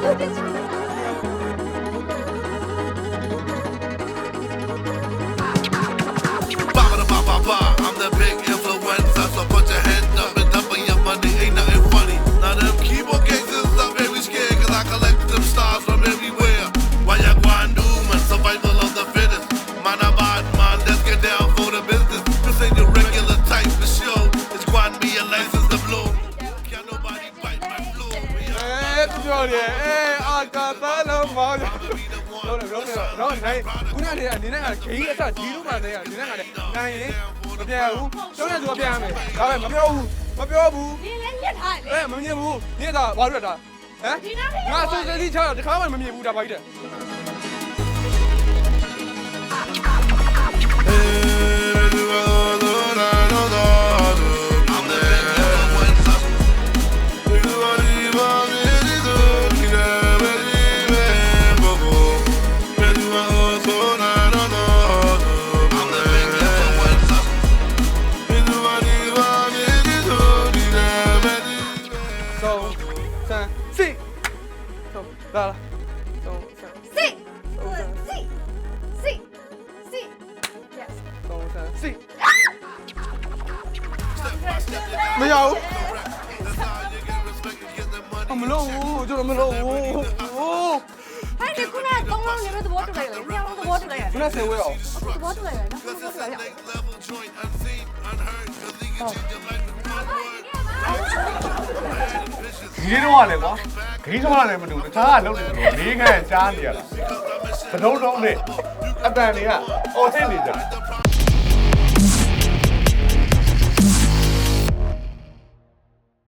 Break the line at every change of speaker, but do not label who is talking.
Savior,
ပြောတယ်အဲအာကာသလုံးမောင်းတော့တော့တော့နိုင်ခုနကနေအနေနဲ့ကခင်းအစဒီလိုမှတည်းကနေနဲ့ကလည်းနိုင်ရင်မပြန်ဘူးတော့လည်းသူကပြန်ရမယ်ဒါပေမဲ့မပြောဘူးမပြောဘူး
နင်းလည်းညက်ထားတယ်
အဲမမြင်ဘူးညက်တာဘာလို့လဲဒါဟမ်ငါစစ်စစ်ချတာတခါမှမမြင်ဘူးဒါဘာကြီးတဲ့ 나라 씨! 씨! 씨! 씨!
동산 씨!
매야우. 어물로 저러 물로 오 아니 됐구나 똥망
이러도 뭐 하더라 이거 이러도 뭐 하더라 이거 그래서
왜요? 어떻게 뭐 하더라
이거 뭐 하더라 이거 来了？
ဒီတော့ကလည်းကွာဂိမ်းဆောင်ရတယ်မတူတခြားကလုံးနေတယ်လေးခန့်ကြားနေရတာသတုံးတုံးနဲ့အတန်တွေကအော်ဟစ်နေကြ